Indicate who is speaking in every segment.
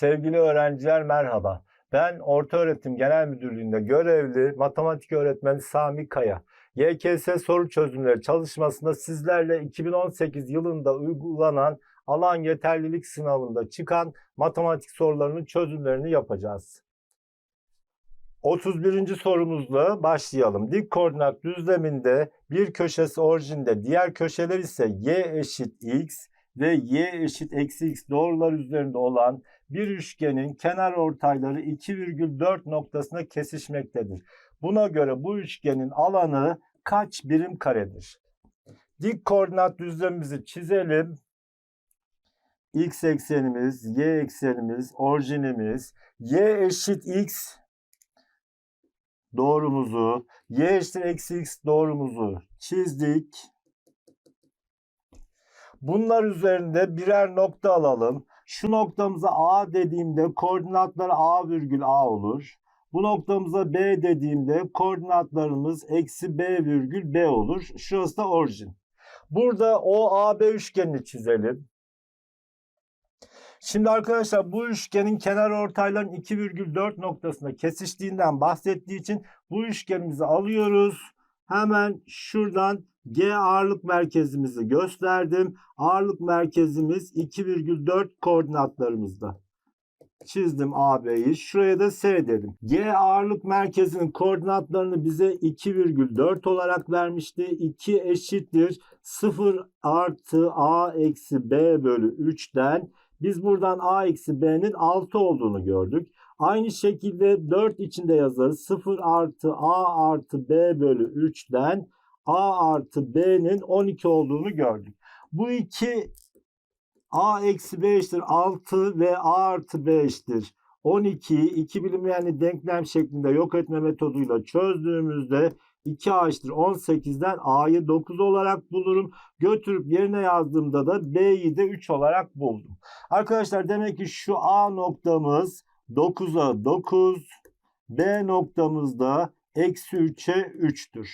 Speaker 1: Sevgili öğrenciler merhaba. Ben Ortaöğretim Genel Müdürlüğü'nde görevli matematik öğretmeni Sami Kaya. YKS soru çözümleri çalışmasında sizlerle 2018 yılında uygulanan alan yeterlilik sınavında çıkan matematik sorularının çözümlerini yapacağız. 31. sorumuzla başlayalım. Dik koordinat düzleminde bir köşesi orijinde, diğer köşeler ise y eşit x ve y eşit eksi x doğrular üzerinde olan bir üçgenin kenar ortayları 2,4 noktasına kesişmektedir. Buna göre bu üçgenin alanı kaç birim karedir? Dik koordinat düzlemimizi çizelim. X eksenimiz, y eksenimiz, orijinimiz, y eşit x doğrumuzu, y eşittir eksi x doğrumuzu çizdik. Bunlar üzerinde birer nokta alalım. Şu noktamıza A dediğimde koordinatları A virgül A olur. Bu noktamıza B dediğimde koordinatlarımız eksi B virgül B olur. Şurası da orijin. Burada o AB üçgenini çizelim. Şimdi arkadaşlar bu üçgenin kenar ortayların 2,4 noktasında kesiştiğinden bahsettiği için bu üçgenimizi alıyoruz. Hemen şuradan G ağırlık merkezimizi gösterdim. Ağırlık merkezimiz 2,4 koordinatlarımızda. Çizdim AB'yi. Şuraya da S dedim. G ağırlık merkezinin koordinatlarını bize 2,4 olarak vermişti. 2 eşittir 0 artı A eksi B bölü 3'ten biz buradan A eksi B'nin 6 olduğunu gördük. Aynı şekilde 4 içinde yazarız. 0 artı A artı B bölü 3'den A artı B'nin 12 olduğunu gördük. Bu iki A eksi B eşittir 6 ve A artı B eşittir 12'yi iki bilinmeyenli denklem şeklinde yok etme metoduyla çözdüğümüzde 2A eşittir 18'den A'yı 9 olarak bulurum. Götürüp yerine yazdığımda da B'yi de 3 olarak buldum. Arkadaşlar demek ki şu A noktamız 9'a 9, B noktamızda eksi 3'e 3'tür.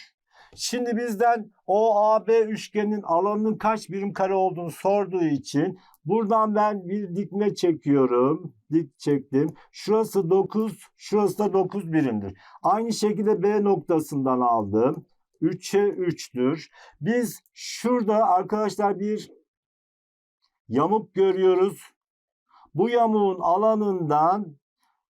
Speaker 1: Şimdi bizden OAB üçgenin alanının kaç birim kare olduğunu sorduğu için buradan ben bir dikme çekiyorum. Dik çektim. Şurası 9, şurası da 9 birimdir. Aynı şekilde B noktasından aldım. 3'e 3'tür. Biz şurada arkadaşlar bir yamuk görüyoruz. Bu yamuğun alanından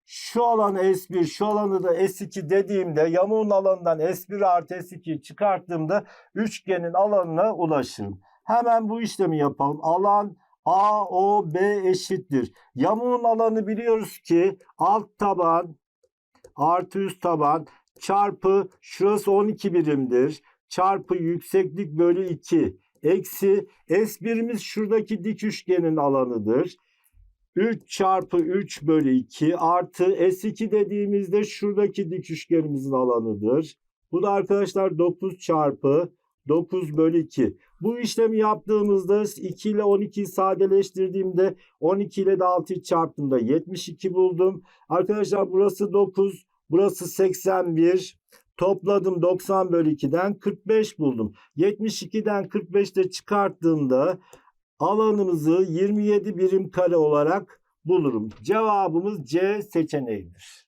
Speaker 1: şu alanı S1, şu alanı da S2 dediğimde yamuğun alanından S1 artı S2'yi çıkarttığımda üçgenin alanına ulaşırım. Hemen bu işlemi yapalım. Alan AOB eşittir. Yamuğun alanı biliyoruz ki alt taban artı üst taban çarpı şurası 12 birimdir. Çarpı yükseklik bölü 2 eksi S1'imiz şuradaki dik üçgenin alanıdır. 3 çarpı 3 bölü 2 artı S2 dediğimizde şuradaki dik üçgenimizin alanıdır. Bu da arkadaşlar 9 çarpı 9 bölü 2. Bu işlemi yaptığımızda 2 ile 12'yi sadeleştirdiğimde 12 ile de 6'yı çarptığımda 72 buldum. Arkadaşlar burası 9, burası 81. Topladım 90 bölü 2'den 45 buldum. 72'den 45'te çıkarttığımda alanımızı 27 birim kare olarak bulurum. Cevabımız C seçeneğidir.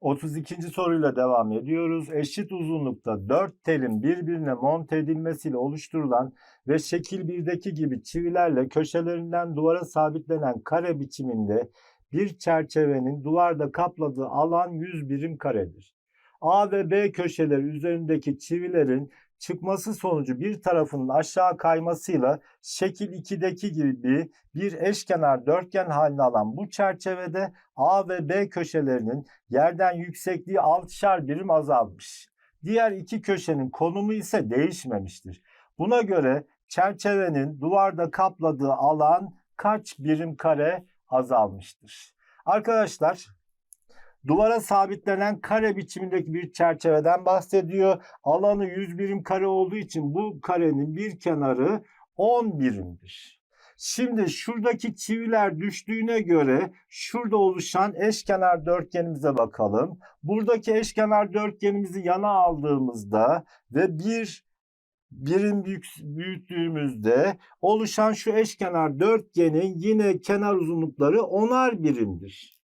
Speaker 1: 32. soruyla devam ediyoruz. Eşit uzunlukta 4 telin birbirine monte edilmesiyle oluşturulan ve şekil 1'deki gibi çivilerle köşelerinden duvara sabitlenen kare biçiminde bir çerçevenin duvarda kapladığı alan 100 birim karedir. A ve B köşeleri üzerindeki çivilerin çıkması sonucu bir tarafının aşağı kaymasıyla şekil 2'deki gibi bir eşkenar dörtgen halini alan bu çerçevede A ve B köşelerinin yerden yüksekliği 6'şar birim azalmış. Diğer iki köşenin konumu ise değişmemiştir. Buna göre çerçevenin duvarda kapladığı alan kaç birim kare azalmıştır? Arkadaşlar Duvara sabitlenen kare biçimindeki bir çerçeveden bahsediyor. Alanı 100 birim kare olduğu için bu karenin bir kenarı 10 birimdir. Şimdi şuradaki çiviler düştüğüne göre şurada oluşan eşkenar dörtgenimize bakalım. Buradaki eşkenar dörtgenimizi yana aldığımızda ve bir birim büyüttüğümüzde oluşan şu eşkenar dörtgenin yine kenar uzunlukları onar birimdir.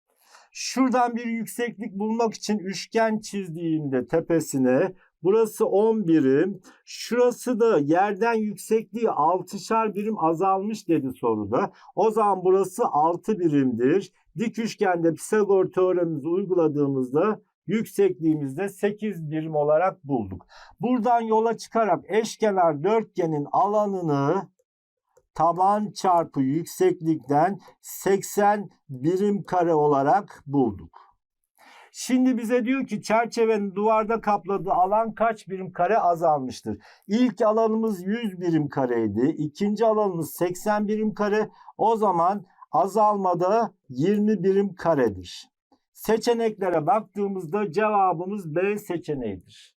Speaker 1: Şuradan bir yükseklik bulmak için üçgen çizdiğimde tepesine burası 10 birim. Şurası da yerden yüksekliği 6'şar birim azalmış dedi soruda. O zaman burası 6 birimdir. Dik üçgende Pisagor teoremimizi uyguladığımızda yüksekliğimizde 8 birim olarak bulduk. Buradan yola çıkarak eşkenar dörtgenin alanını taban çarpı yükseklikten 80 birim kare olarak bulduk. Şimdi bize diyor ki çerçevenin duvarda kapladığı alan kaç birim kare azalmıştır? İlk alanımız 100 birim kareydi. İkinci alanımız 80 birim kare. O zaman azalmada 20 birim karedir. Seçeneklere baktığımızda cevabımız B seçeneğidir.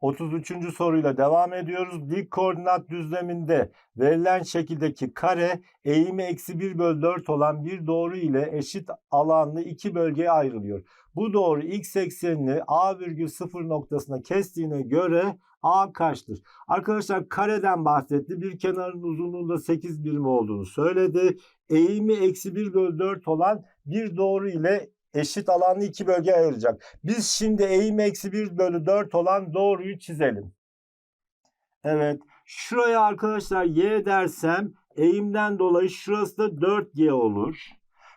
Speaker 1: 33. soruyla devam ediyoruz. Dik koordinat düzleminde verilen şekildeki kare eğimi eksi 1 bölü 4 olan bir doğru ile eşit alanlı iki bölgeye ayrılıyor. Bu doğru x eksenini a virgül 0 noktasına kestiğine göre a kaçtır? Arkadaşlar kareden bahsetti. Bir kenarın uzunluğunda 8 birim olduğunu söyledi. Eğimi eksi 1 bölü 4 olan bir doğru ile eşit alanlı iki bölgeye ayıracak. Biz şimdi eğim eksi 1 bölü 4 olan doğruyu çizelim. Evet. Şuraya arkadaşlar y dersem eğimden dolayı şurası da 4y olur.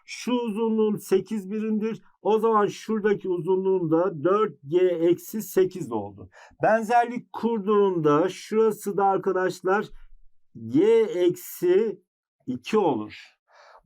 Speaker 1: Şu uzunluğum 8 birimdir. O zaman şuradaki uzunluğum da 4g eksi 8 oldu. Benzerlik kurduğumda şurası da arkadaşlar y eksi 2 olur.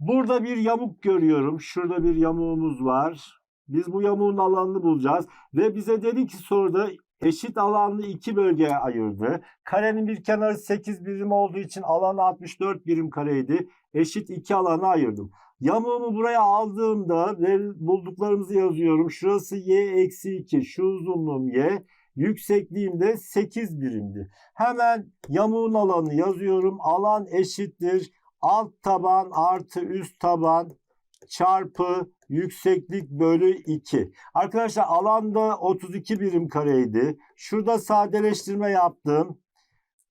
Speaker 1: Burada bir yamuk görüyorum. Şurada bir yamuğumuz var. Biz bu yamuğun alanını bulacağız. Ve bize dedi ki soruda eşit alanlı iki bölgeye ayırdı. Karenin bir kenarı 8 birim olduğu için alanı 64 birim kareydi. Eşit iki alana ayırdım. Yamuğumu buraya aldığımda ve bulduklarımızı yazıyorum. Şurası y eksi 2. Şu uzunluğum y. Yüksekliğim de 8 birimdi. Hemen yamuğun alanı yazıyorum. Alan eşittir alt taban artı üst taban çarpı yükseklik bölü 2. Arkadaşlar alanda 32 birim kareydi. Şurada sadeleştirme yaptım.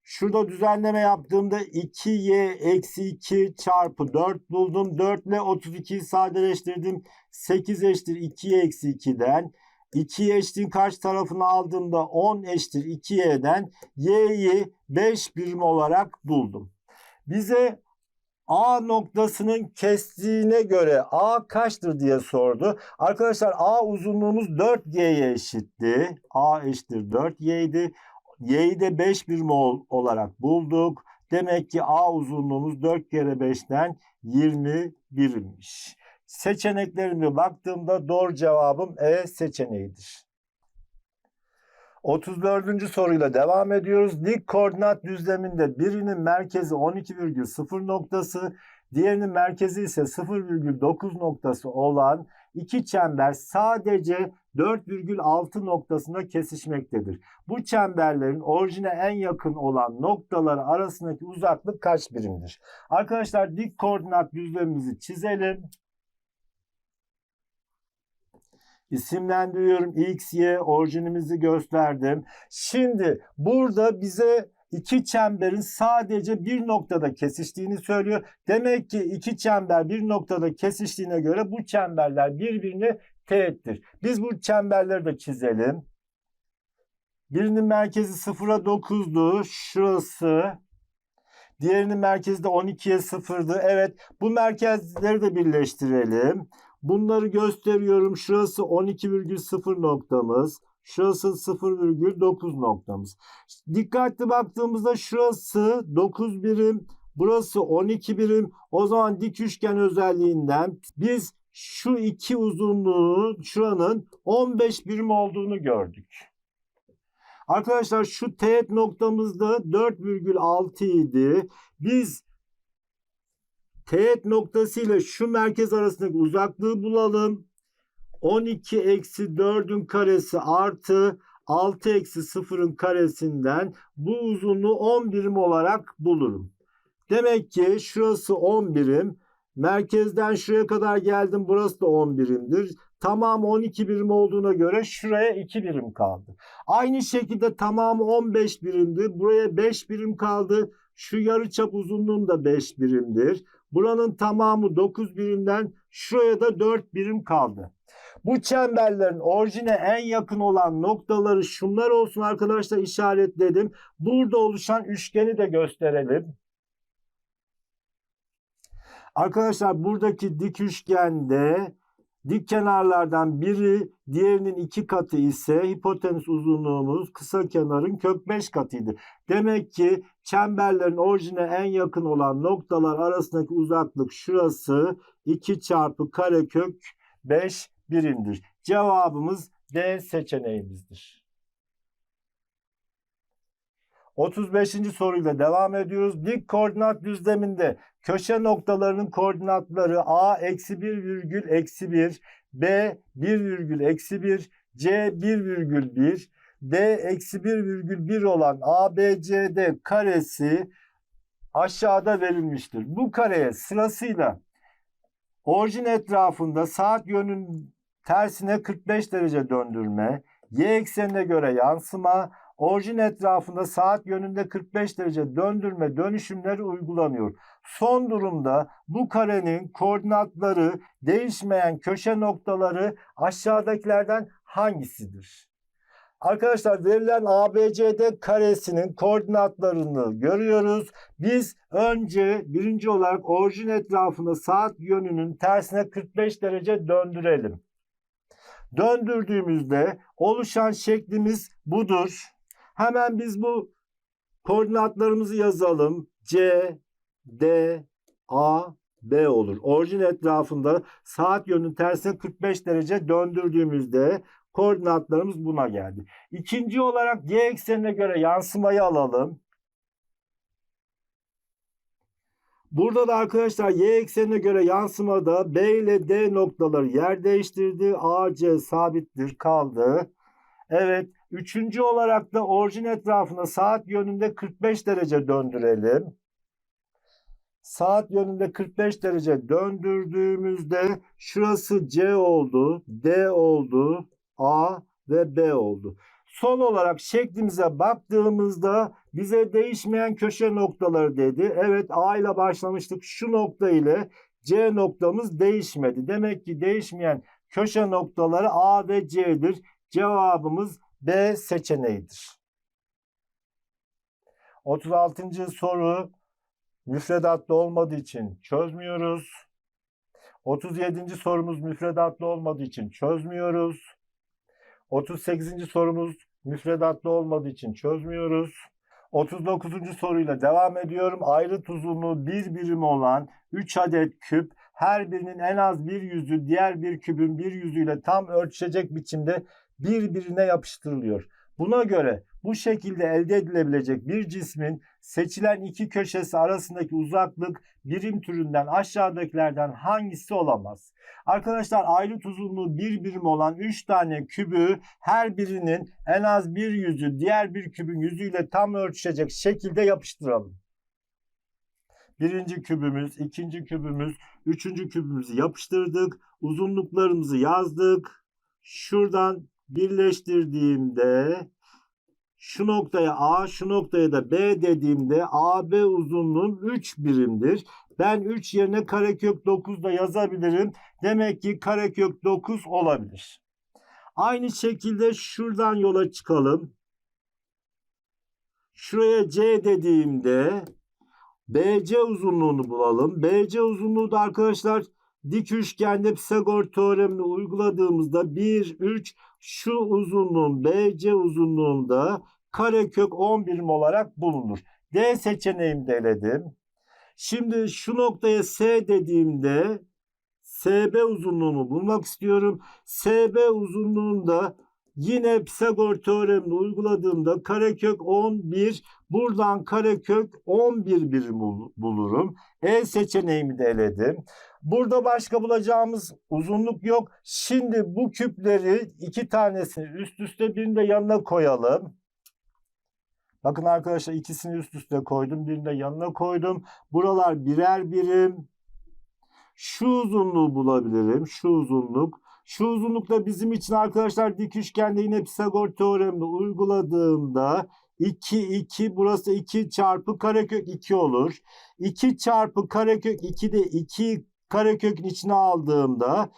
Speaker 1: Şurada düzenleme yaptığımda 2y eksi 2 çarpı 4 buldum. 4 ile 32'yi sadeleştirdim. 8 eşittir 2y eksi 2'den. 2 eşitliğin kaç tarafını aldığımda 10 eşittir 2y'den y'yi 5 birim olarak buldum. Bize A noktasının kestiğine göre A kaçtır diye sordu. Arkadaşlar A uzunluğumuz 4Y'ye eşitti. A eşittir 4Y idi. Y'yi de 5 birim olarak bulduk. Demek ki A uzunluğumuz 4 kere 5'ten 20 birimmiş. Seçeneklerime baktığımda doğru cevabım E seçeneğidir. 34. soruyla devam ediyoruz. Dik koordinat düzleminde birinin merkezi 12,0 noktası, diğerinin merkezi ise 0,9 noktası olan iki çember sadece 4,6 noktasında kesişmektedir. Bu çemberlerin orijine en yakın olan noktalar arasındaki uzaklık kaç birimdir? Arkadaşlar dik koordinat düzlemimizi çizelim. İsimlendiriyorum. X, Y orijinimizi gösterdim. Şimdi burada bize iki çemberin sadece bir noktada kesiştiğini söylüyor. Demek ki iki çember bir noktada kesiştiğine göre bu çemberler birbirini teğettir. Biz bu çemberleri de çizelim. Birinin merkezi 0'a 9'du. Şurası. Diğerinin merkezi de 12'ye 0'dı. Evet bu merkezleri de birleştirelim. Bunları gösteriyorum. Şurası 12,0 noktamız. Şurası 0,9 noktamız. Dikkatli baktığımızda şurası 9 birim. Burası 12 birim. O zaman dik üçgen özelliğinden biz şu iki uzunluğu şuranın 15 birim olduğunu gördük. Arkadaşlar şu teğet noktamızda 4,6 idi. Biz teğet noktası ile şu merkez arasındaki uzaklığı bulalım. 12 eksi 4'ün karesi artı 6 eksi 0'ın karesinden bu uzunluğu 10 birim olarak bulurum. Demek ki şurası 10 birim. Merkezden şuraya kadar geldim. Burası da 10 birimdir. Tamam 12 birim olduğuna göre şuraya 2 birim kaldı. Aynı şekilde tamamı 15 birimdi. Buraya 5 birim kaldı. Şu yarıçap uzunluğum da 5 birimdir. Buranın tamamı 9 birimden şuraya da 4 birim kaldı. Bu çemberlerin orijine en yakın olan noktaları şunlar olsun arkadaşlar işaretledim. Burada oluşan üçgeni de gösterelim. Arkadaşlar buradaki dik üçgende dik kenarlardan biri diğerinin iki katı ise hipotenüs uzunluğumuz kısa kenarın kök 5 katıydı. Demek ki çemberlerin orijine en yakın olan noktalar arasındaki uzaklık şurası 2 çarpı karekök 5 birimdir. Cevabımız D seçeneğimizdir. 35. soruyla devam ediyoruz. Dik koordinat düzleminde köşe noktalarının koordinatları A eksi 1 virgül eksi 1, B 1 virgül eksi 1, C 1 virgül 1, D eksi 1 virgül 1 olan ABCD karesi aşağıda verilmiştir. Bu kareye sırasıyla orijin etrafında saat yönünün tersine 45 derece döndürme, y eksenine göre yansıma, orijin etrafında saat yönünde 45 derece döndürme dönüşümleri uygulanıyor. Son durumda bu karenin koordinatları değişmeyen köşe noktaları aşağıdakilerden hangisidir? Arkadaşlar verilen ABCD karesinin koordinatlarını görüyoruz. Biz önce birinci olarak orijin etrafında saat yönünün tersine 45 derece döndürelim. Döndürdüğümüzde oluşan şeklimiz budur. Hemen biz bu koordinatlarımızı yazalım. C, D, A, B olur. Orijin etrafında saat yönünün tersine 45 derece döndürdüğümüzde koordinatlarımız buna geldi. İkinci olarak y eksenine göre yansımayı alalım. Burada da arkadaşlar y eksenine göre yansımada B ile D noktaları yer değiştirdi. AC sabittir kaldı. Evet. Üçüncü olarak da orijin etrafında saat yönünde 45 derece döndürelim. Saat yönünde 45 derece döndürdüğümüzde şurası C oldu, D oldu, A ve B oldu. Son olarak şeklimize baktığımızda bize değişmeyen köşe noktaları dedi. Evet A ile başlamıştık. Şu nokta ile C noktamız değişmedi. Demek ki değişmeyen köşe noktaları A ve C'dir. Cevabımız B seçeneğidir. 36. soru müfredatlı olmadığı için çözmüyoruz. 37. sorumuz müfredatlı olmadığı için çözmüyoruz. 38. sorumuz müfredatlı olmadığı için çözmüyoruz. 39. soruyla devam ediyorum. Ayrıt uzunluğu bir birim olan 3 adet küp her birinin en az bir yüzü diğer bir küpün bir yüzüyle tam örtüşecek biçimde birbirine yapıştırılıyor. Buna göre bu şekilde elde edilebilecek bir cismin seçilen iki köşesi arasındaki uzaklık birim türünden aşağıdakilerden hangisi olamaz? Arkadaşlar ayrıt uzunluğu bir birim olan 3 tane kübü her birinin en az bir yüzü diğer bir kübün yüzüyle tam örtüşecek şekilde yapıştıralım. Birinci kübümüz, ikinci kübümüz, üçüncü kübümüzü yapıştırdık. Uzunluklarımızı yazdık. Şuradan birleştirdiğimde şu noktaya A, şu noktaya da B dediğimde AB uzunluğum 3 birimdir. Ben 3 yerine karekök 9 da yazabilirim. Demek ki karekök 9 olabilir. Aynı şekilde şuradan yola çıkalım. Şuraya C dediğimde BC uzunluğunu bulalım. BC uzunluğu da arkadaşlar dik üçgende Pisagor teoremini uyguladığımızda 1, 3 şu uzunluğun BC uzunluğunda karekök 10 birim olarak bulunur. D seçeneğimi de eledim. Şimdi şu noktaya S dediğimde SB uzunluğunu bulmak istiyorum. SB uzunluğunda yine Pisagor teoremini uyguladığımda karekök 11 buradan karekök 11 birim bulurum. E seçeneğimi de eledim. Burada başka bulacağımız uzunluk yok. Şimdi bu küpleri iki tanesini üst üste birini de yanına koyalım. Bakın arkadaşlar ikisini üst üste koydum. Birini de yanına koydum. Buralar birer birim. Şu uzunluğu bulabilirim. Şu uzunluk. Şu uzunlukta bizim için arkadaşlar dik üçgende yine Pisagor teoremini uyguladığımda 2 2 burası 2 çarpı karekök 2 olur. 2 çarpı karekök 2 de 2 karekökün içine aldığımda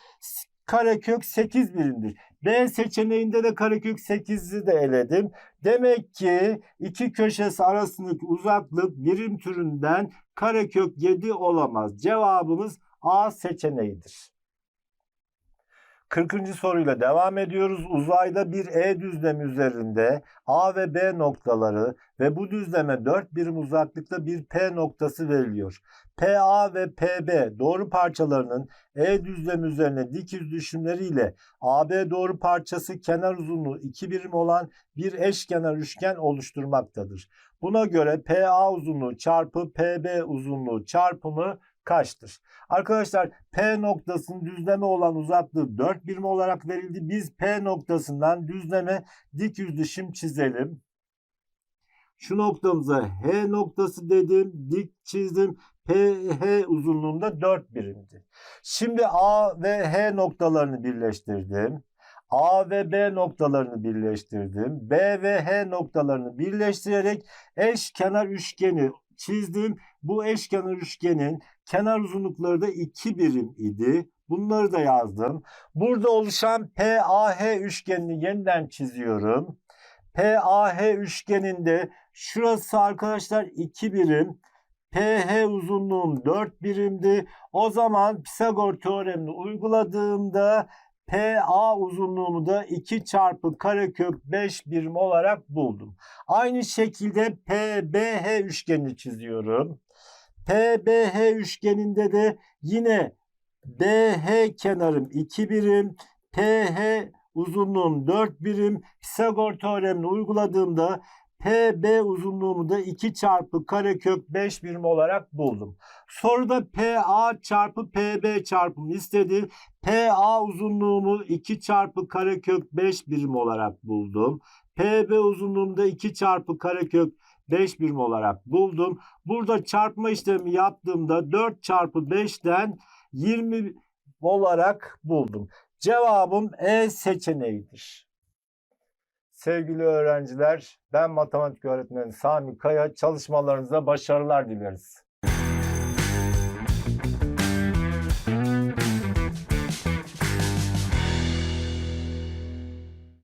Speaker 1: karekök 8 birimdir. B seçeneğinde de karekök 8'i de eledim. Demek ki iki köşesi arasındaki uzaklık birim türünden karekök 7 olamaz. Cevabımız A seçeneğidir. 40. soruyla devam ediyoruz. Uzayda bir E düzlemi üzerinde A ve B noktaları ve bu düzleme 4 birim uzaklıkta bir P noktası veriliyor. PA ve PB doğru parçalarının E düzlemi üzerine dik yüz düşümleriyle AB doğru parçası kenar uzunluğu 2 birim olan bir eşkenar üçgen oluşturmaktadır. Buna göre PA uzunluğu çarpı PB uzunluğu çarpımı kaçtır? Arkadaşlar P noktasının düzleme olan uzaklığı 4 birim olarak verildi. Biz P noktasından düzleme dik yüz düşüm çizelim. Şu noktamıza H noktası dedim, dik çizdim. PH uzunluğunda 4 birimdi. Şimdi A ve H noktalarını birleştirdim. A ve B noktalarını birleştirdim. B ve H noktalarını birleştirerek eşkenar üçgeni çizdim. Bu eşkenar üçgenin kenar uzunlukları da 2 birim idi. Bunları da yazdım. Burada oluşan PAH üçgenini yeniden çiziyorum. PAH üçgeninde şurası arkadaşlar 2 birim. PH uzunluğum 4 birimdi. O zaman Pisagor teoremini uyguladığımda PA uzunluğumu da 2 çarpı karekök 5 birim olarak buldum. Aynı şekilde PBH üçgenini çiziyorum. PBH üçgeninde de yine BH kenarım 2 birim, PH uzunluğum 4 birim. Pisagor teoremini uyguladığımda PB uzunluğumu da 2 çarpı karekök 5 birim olarak buldum. Soruda PA çarpı PB çarpımı istedi. PA uzunluğumu 2 çarpı karekök 5 birim olarak buldum. PB uzunluğumu da 2 çarpı karekök 5 birim olarak buldum. Burada çarpma işlemi yaptığımda 4 çarpı 5'ten 20 olarak buldum. Cevabım E seçeneğidir. Sevgili öğrenciler, ben matematik öğretmeni Sami Kaya. Çalışmalarınıza başarılar dileriz.